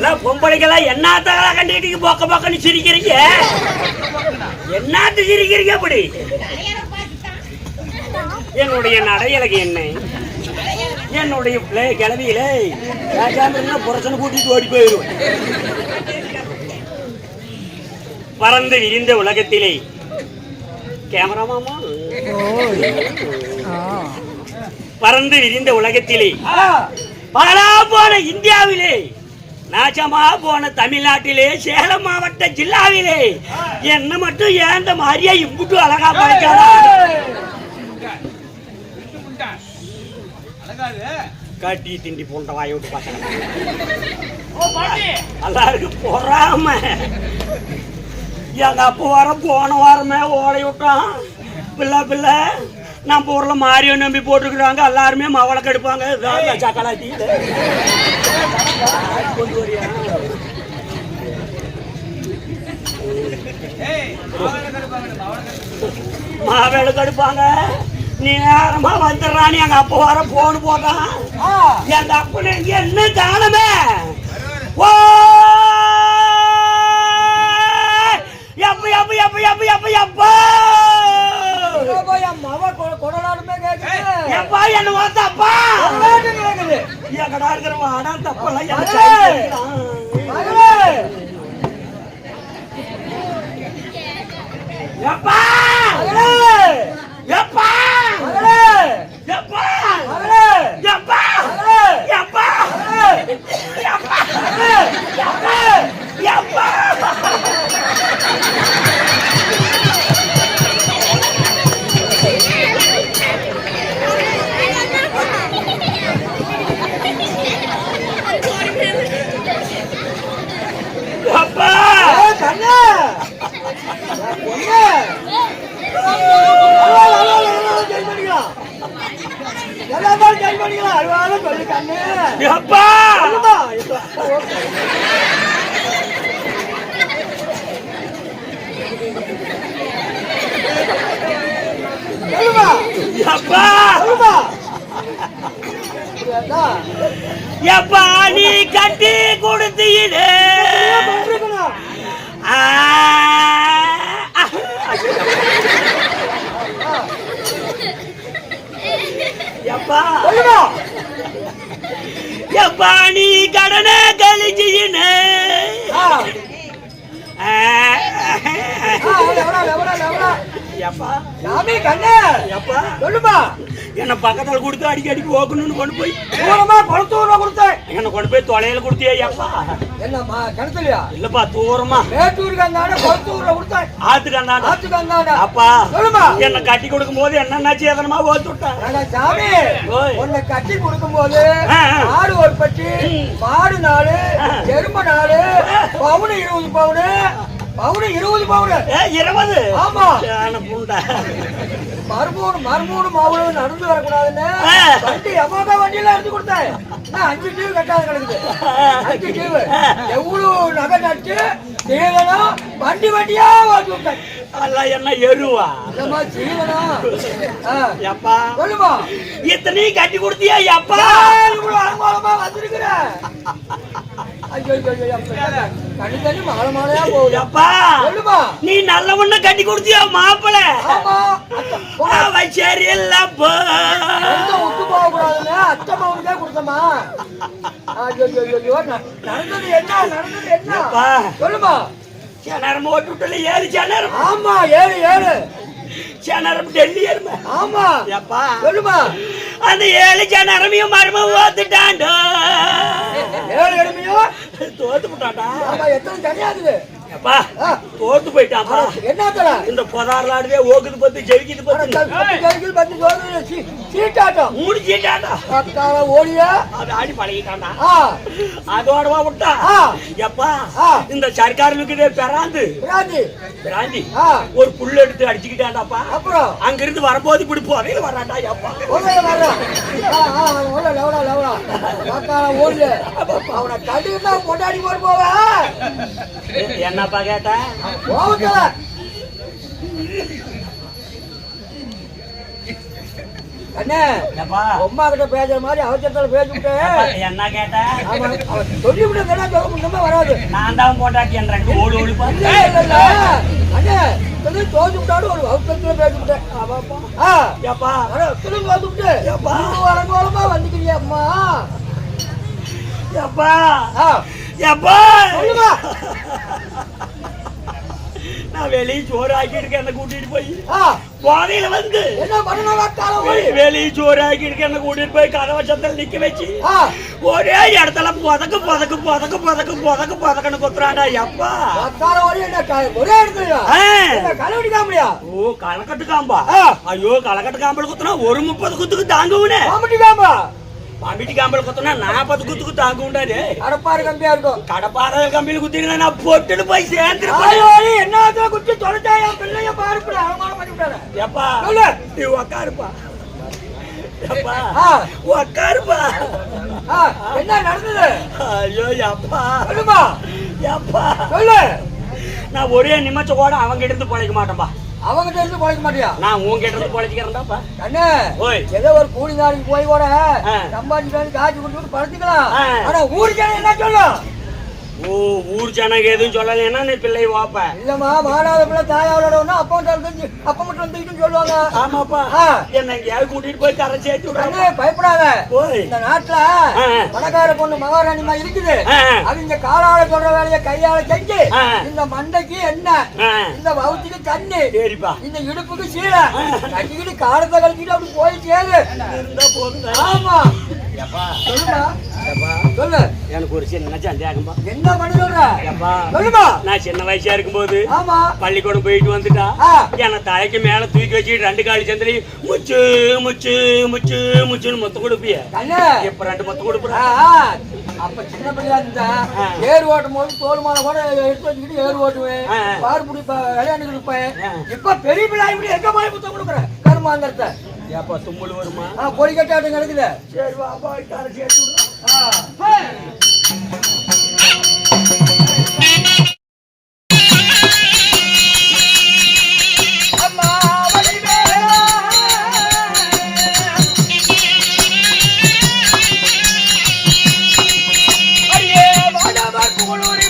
எல்லாம் பொம்பளைக்கெல்லாம் என்னத்தங்களா கண்டுக்கிட்டு பொக்க பொக்கன்னு சிரிக்கிறீங்க? என்னத்து சிரிக்கிறீங்க அப்படி? என்னுடைய நடையழகு என்ன? என்னுடைய பிள்ளை கிளவியிலே ராஜாந்திரனா புரசனை கூட்டிட்டு ஓடி போயிடுவேன் பறந்து விரிந்த உலகத்திலே. கேமராமாமா பறந்து விரிந்த உலகத்திலே. பாலா போன இந்தியாவிலே. நாச்சமா போன தமிழ்நாட்டிலே சேலம் மாவட்ட ஜில்லாவிலே. என்ன மட்டும் ஏன் இந்த மாதிரியா இம்புட்டு அழகா பாய்க்கலாம் காட்டி திண்டி போன்ற வாயை விட்டு பார்க்கலாம் எல்லாருக்கும் பொறாம. எங்க அப்பா வர போன வாரமே ஓலை விட்டான். பிள்ளை பிள்ளை. நம்ம ஊர்ல மாரியோ நம்பி போட்டுருக்குறாங்க. எல்லாருமே மவளை கெடுப்பாங்க. இதான் கொண்டு வரியா? கடுப்பாங்க. நீ நேரமா வந்துடுறான்னு எங்க அப்பா வர போன் போட்டான் எங்க அப்பனை என்ன தானமே ஓ! எப்ப எப்ப எப்ப எப்ப எப்ப எப்ப? என் இருக்கிறவன். ஆனா தப்பெல்லாம் எப்பா ni apa? Apa? Ya Pak, ini kan நீ கடனை சொல்லுமா என்ன பக்கத்துல கொடுத்து அடிக்கடி போக்கணும்னு கொண்டு போய். தூரமா குளத்தூர்ல கொடுத்தேன். என்ன கொண்டு போய் தொலையில கொடுத்தியா என்னம்மா கிணத்துலயா? இல்லப்பா தூரமா. மேட்டூருக்கு அந்தாண்ட குளத்தூர்ல கொடுத்தேன். ஆத்துக்கு அந்தாண்ட ஆத்துக்கு அந்தாண்ட அப்பா சொல்லுமா என்ன கட்டி கொடுக்கும் போது என்ன சேதனமா ஓத்து விட்டேன் சாமி. உன்னை கட்டி கொடுக்கும்போது ஆ, ஆ. மாடு ஒரு பட்டி மாடு நாலு எருமை நாலு பவுனு இருபது பவுனு பவுனு இருபது பவுனு. ஏ இருபது? ஆமா. புண்டை. மறுமூணு மறுமூணு மாவுளு நடந்து வரக்கூடாதுன்னு. வண்டி எவ்வளோ வண்டியெல்லாம் எடுத்து கொடுத்தேன். அஞ்சு டியூ கட்டாது கிடக்குது. அஞ்சு டியூ எவ்வளவு நகை நட்டு தீவனம் வண்டி வண்டியா ஓட்டி விட்டேன். என்ன எருவா? இல்லம்மா ஜீவனம். எப்பா? சொல்லுமா. இத்தனையும் கட்டி கொடுத்தியா எப்பா? இவ்வளவு வந்திருக்கிறேன் தனித்தனி மாலை மாலையா போகுது நீ நல்ல கட்டி கொடுத்தியா மாப்பிள சரியெல்லாம் விட்டு போக கூடாதுன்னு அத்தை மாவுக்கே கொடுத்தமா நடந்தது என்ன நடந்தது என்ன சொல்லுமா சேனரம் ஓட்டுல ஏறு சேனரம் ஆமா ஏறு ஏறு சேனரம் டெல்லி ஏறுமா ஆமா சொல்லுமா அந்த ஏழு ஏழைச்சா நரமையும் மரும ஓத்துட்டான்டா ஏழு எருமையும் தோத்து விட்டான்டா எத்தனை தனியாகுது அப்பா தோத்து போயிட்டாப்பா. என்னத்தடா இந்த பொதாரலாடுவே ஓகுது பத்து ஜெயிக்குது பத்து ஜெயிக்குது பத்து சோதனை சீட்டாட்டம். மூணு சீட்டாட்டம் அத்தால ஓடியா? அது ஆடி பழகிட்டாண்டா அதோடவா விட்டா? எப்பா இந்த சர்க்காரனுக்கு பிராந்து. பிராந்தி. பிராந்தி. ஒரு புல் எடுத்து அடிச்சுக்கிட்டாண்டாப்பா அப்புறம்? அங்கிருந்து வரும்போது இப்படி போதையில் வராண்டா எப்பா. ஓடியா அவனை கடிதான் கொண்டாடி போட்டு போவேன். என்ன என்னப்பா கேட்ட அம்மா கிட்ட பேசுற மாதிரி அவசரத்துல பேசிவிட்டு என்ன கேட்டா சொல்லி விட்டு சொல்ல வராது நான் தான் போட்டாச்சு என்றேன் ஓடு ஓடு அண்ணே தோஞ்சு விட்டாலும் ஒரு அவசரத்துல பேசிவிட்டேன் ஏப்பா திரும்ப வந்துவிட்டு ஏப்பா வரங்கோலமா வந்துக்கிறீங்க அம்மா ஏப்பா ஏப்பா சொல்லுமா நான் வெளியே சோறு ஆக்கிட்டு என்ன கூட்டிட்டு போய். போதையில வந்து. என்ன பண்ணணும் வெளியே சோறு ஆக்கிட்டு என்ன கூட்டிட்டு போய் கதவை சத்தல் நிக்க வச்சு. ஒரே இடத்துல புதக்கு புதக்கு புதக்கு புதக்கு புதக்கு புதக்குன்னு குத்துறாடா எப்பா. ஒரே இடத்துல. கலவடி காமடியா ஓ களக்கட்டு காம்பா. ஐயோ களக்கட்டு காம்பல் குத்துனா ஒரு முப்பது குத்துக்கு தாங்குவனே. காம்பா? பம்பிட்டி காம்பல் குத்துனா நாற்பது குத்துக்கு தாங்குண்டாரு அடப்பாரு கம்பியா இருக்கும். கடப்பாறை கம்பியில் குத்தினா நான் பொட்டுன்னு போய் ஓடி என்ன குத்தி தொலைச்சாயா பிள்ளைய பாருப்பட அவமானம் பண்ணி விட்டாரு எப்பா. நீ உக்காருப்பா. என்ன நடந்தது? ஐயோ எப்பா? சொல்லுமா. எப்பா? சொல்லு. நான் ஒரே நிமிஷம் கூட அவங்க இருந்து பழைக்க மாட்டேன்பா. அவங்கிட்ட இருந்து பழைக்க மாட்டியா? நான் உங்ககிட்ட இருந்து பழைச்சிக்கிறேன்டாப்பா அண்ணே ஏதோ ஒரு கூலி நாளைக்கு போய் கூட. சம்பாதிச்சு காய்ச்சி கொடுத்து படுத்துக்கலாம் ஆ. ஆனா ஊருக்கு என்ன சொல்லும்? ஓ ஊர் ஜனங்க எதுவும் சொல்லலைன்னா நீ பிள்ளை வாப்ப. இல்லம்மா மாடாத பிள்ளை தாயாவோட அப்பா வந்து அப்பா மட்டும் வந்துக்கிட்டு சொல்லுவாங்க. ஆமாப்பா. என்ன எங்கேயாவது கூட்டிட்டு போய் கரை சேர்த்து விடாம பயப்படாத. இந்த நாட்டுல. பணக்கார பொண்ணு மகாராணிமா இருக்குது. அவங்க காலால சொல்ற வேலையை கையால செஞ்சு. இந்த மண்டைக்கு என்ன. இந்த வவுத்துக்கு தண்ணி சரிப்பா. இந்த இடுப்புக்கு சீலை கட்டிக்கிட்டு காலத்தை கழிச்சிட்டு அப்படி போய் சேரு. இருந்தா ஆமா. எப்பா சொல்லுமா. எப்பா சொல்லு. எனக்கு ஒரு சின்ன சந்தேகம்பா. என்ன பண்ணி சொல்ற? எப்பா சொல்லுமா. நான் சின்ன வயசா இருக்கும்போது ஆமா. பள்ளிக்கூடம் போயிட்டு வந்துட்டா. என்னை தலைக்கு மேல தூக்கி வச்சுட்டு ரெண்டு காலி சந்திரி முச்சு முச்சு முச்சு முச்சுன்னு மொத்தம் கொடுப்பிய. இப்ப ரெண்டு மொத்தம் கொடுப்புற. அப்ப சின்ன பிள்ளையா இருந்தா. ஏர் ஓட்டும் போது தோல் மாலை கூட எடுத்து வச்சுக்கிட்டு ஏர் ஓட்டுவேன். பாரு பிடி விளையாண்டு இருப்பேன். இப்ப பெரிய பிள்ளை எங்க போய் புத்தம் கொடுக்குறேன் கருமாந்தரத்தை. ஏப்பா தும்மல் வருமா? பொடி கட்டாட்டம் கிடக்குது. சரி வாப்பா கரை சேர்த்து விடுறேன் ஆ. குளுரு